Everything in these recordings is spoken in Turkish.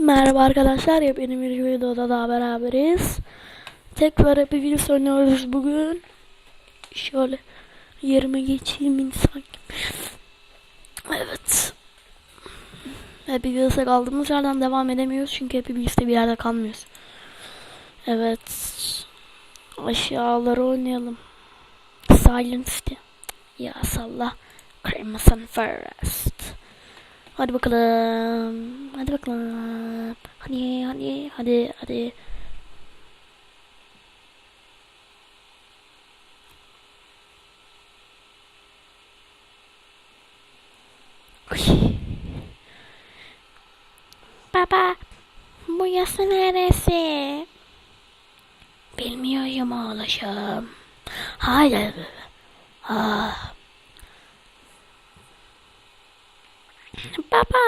Merhaba arkadaşlar, yepyeni bir videoda daha beraberiz. Tekrar Happy oynuyoruz bugün. Şöyle yerime geçeyim insan. Evet. Happy Wheels'e kaldığımız yerden devam edemiyoruz çünkü Happy Wheels'te bir yerde kalmıyoruz. Evet. Aşağıları oynayalım. Silent City. Ya salla. Crimson Forest. Hadi bakalım. Hadi bakalım. Hadi hadi hadi hadi. Uy. Baba, bu yasa neresi? Bilmiyorum oğlum. Hayır. Ah. Baba,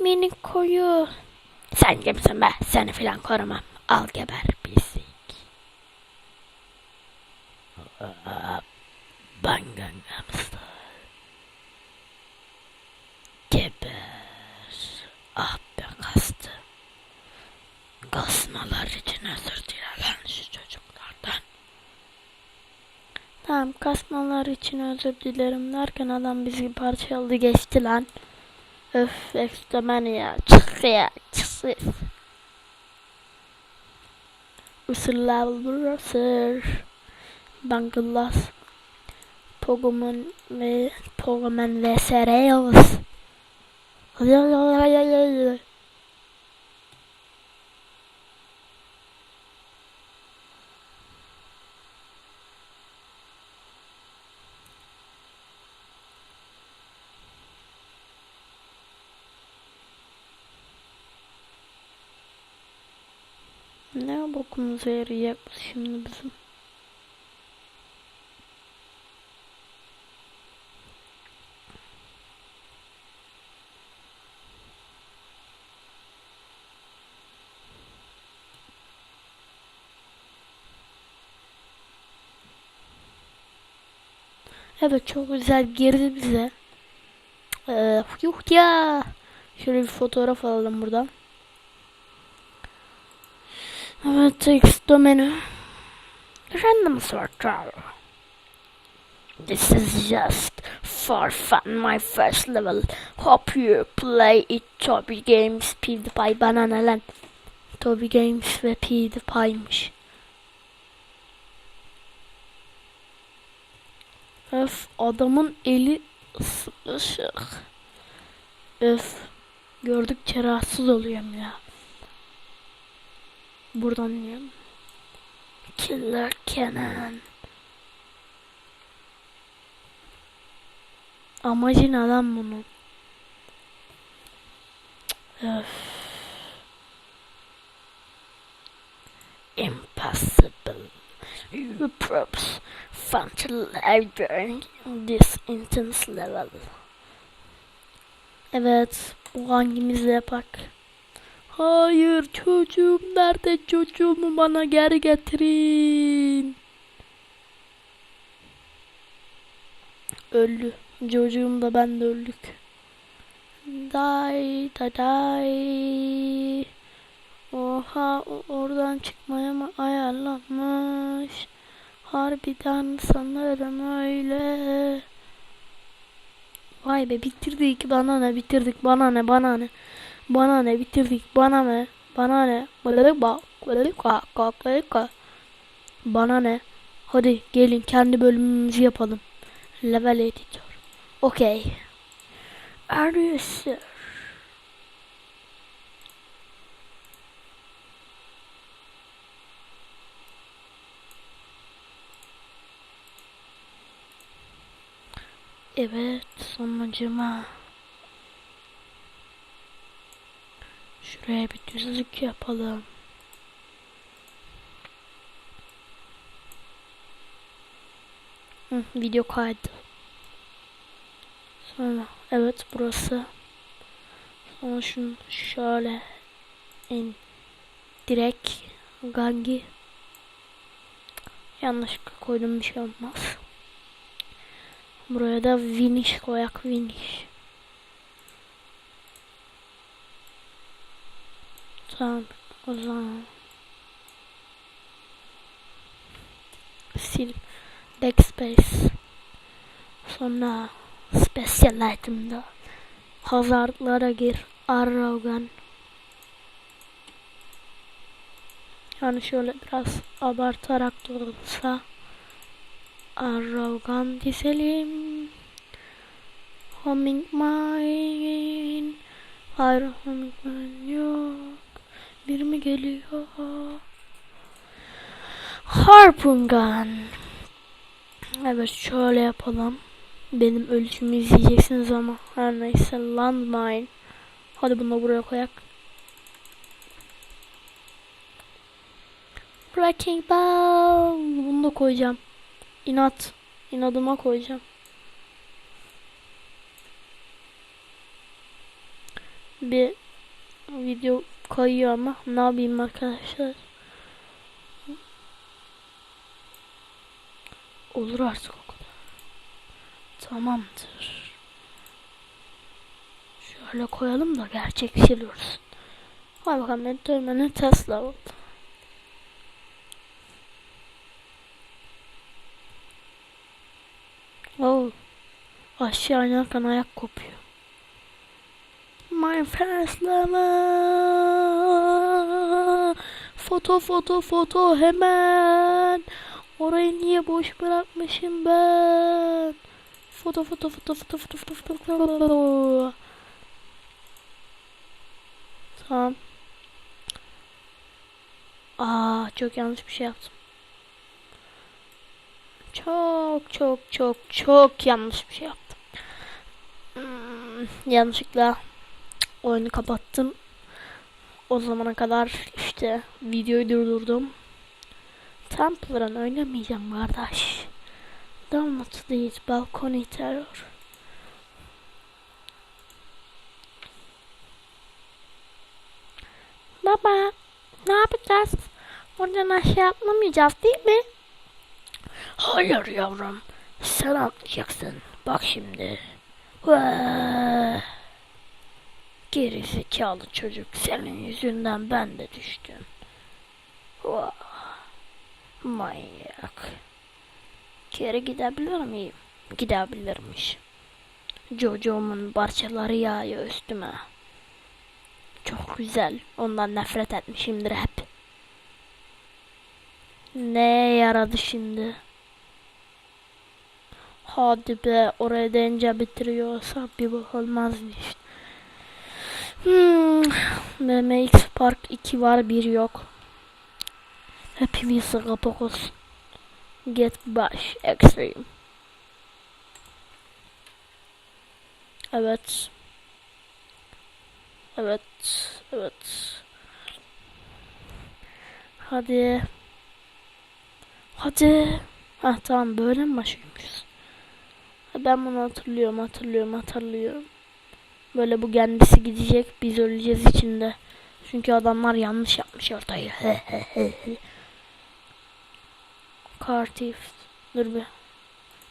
beni koyu. Sen kimsin be? Seni filan korumam. Al geber pislik. Ben Gangnam Style. Geber. Ah be kastı. Kasmalar için özür dile lan şu çocuklardan. Tamam kasmalar için özür dilerim derken adam bizi parçaladı geçti lan. Öf ekstramen ya. Çık ya. Çık. Isırlar burası. Bangladeş. Pokemon ve Pokemon ve Cereals. Ne bokumuza yarayacak şimdi bizim? Evet çok güzel girdi bize. Ee, yuh ya. Şöyle bir fotoğraf alalım buradan. Evet, text menü. Random circle. This is just for fun, my first level. Hope you play it Toby Games, PewDiePie, Banana lan. Toby Games ve PewDiePie'miş. Öf, adamın eli ısımışık. Öf, gördükçe rahatsız oluyorum ya. Buradan yiyelim. Killer Kenan. Amacı ne lan bunun? Öf. Impossible. You props fun to live during this intense level. Evet, bu hangimizle yapak? Hayır çocuğum nerede çocuğumu bana geri getirin. Öldü. Çocuğum da ben de öldük. Day da day. Oha oradan çıkmaya mı ayarlanmış? Harbiden sanırım öyle. Vay be bitirdik bana ne bitirdik bana ne bana ne. Bana ne bitirdik. Bana ne bana ne. Bana ne. Hadi gelin kendi bölümümüzü yapalım. Level editor. You sure? Evet sonucuma Şuraya bir düzlük yapalım. Hı, video kaydı. Sonra evet burası. Sonra şunu şöyle in direkt gangi yanlışlıkla koydum bir şey olmaz. Buraya da viniş koyak viniş. Tamam. O zaman. Sil. Backspace. Sonra special item'da hazardlara gir. Arrogan. Yani şöyle biraz abartarak da olsa Arrogan dizelim. Homing mine. Hayır homing mine yok. Bir mi geliyor? Harpoon gun. Evet şöyle yapalım. Benim ölüşümü izleyeceksiniz ama her neyse landmine. Hadi bunu buraya koyak. Breaking ball. Bunu da koyacağım. İnat. İnadıma koyacağım. Bir video kayıyor ama ne yapayım arkadaşlar. Olur artık o kadar. Tamamdır. Şöyle koyalım da gerçekçil olsun. Hadi bakalım ben dönmenin Tesla oldu. Oh. Aşağı inerken ayak kopuyor. My first lover. Foto foto foto hemen. Orayı niye boş bırakmışım ben? Foto foto foto foto foto foto foto foto. Tamam. Aa çok yanlış bir şey yaptım. Çok çok çok çok yanlış bir şey yaptım. Hmm, yanlışlıkla oyunu kapattım. O zamana kadar işte videoyu durdurdum. Templar'ın oynamayacağım kardeş. Download değil balkoni terör. Baba ne yapacağız? Oradan aşağı atlamayacağız değil mi? Hayır yavrum. Sen atlayacaksın. Bak şimdi. Vaa. Geri zekalı çocuk. Senin yüzünden ben de düştüm. Vaa. Manyak. Geri gidebilir miyim? Gidebilirmiş. Jojo'mun parçaları yağıyor üstüme. Çok güzel. Ondan nefret etmişimdir hep. Ne yaradı şimdi? Hadi be oraya dence bitiriyorsa bir bak olmaz işte. Hmm, MMX Park 2 var bir yok. Hepimiz kapak olsun. Get baş extreme. Evet. Evet. Evet. Hadi. Hadi. Ha tamam böyle mi başlıyormuşuz? Ben bunu hatırlıyorum, hatırlıyorum, hatırlıyorum. Böyle bu kendisi gidecek, biz öleceğiz içinde. Çünkü adamlar yanlış yapmış ortayı. Cartif. Dur bir.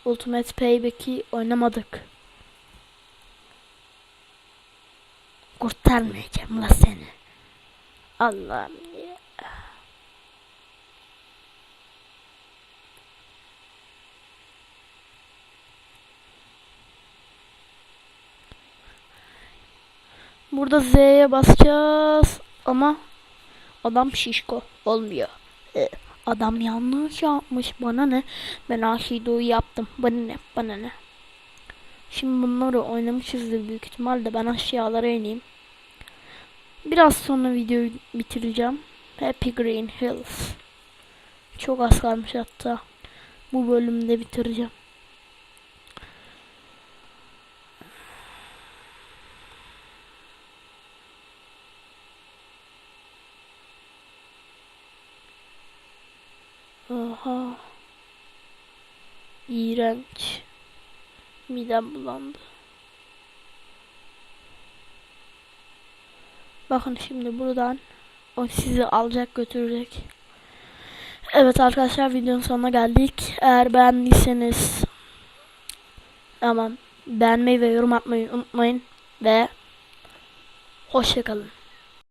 Ultimate Payback'i oynamadık. Kurtarmayacağım la seni. Allah'ım ya. Burada Z'ye basacağız ama adam şişko olmuyor. Ee, adam yanlış yapmış bana ne? Ben Aşido'yu yaptım. Bana ne? Bana ne? Şimdi bunları oynamışızdır büyük ihtimalle. Ben aşağılara ineyim. Biraz sonra videoyu bitireceğim. Happy Green Hills. Çok az kalmış hatta. Bu bölümde bitireceğim. Oha. İğrenç. Midem bulandı. Bakın şimdi buradan o sizi alacak götürecek. Evet arkadaşlar videonun sonuna geldik. Eğer beğendiyseniz aman beğenmeyi ve yorum atmayı unutmayın ve hoşçakalın.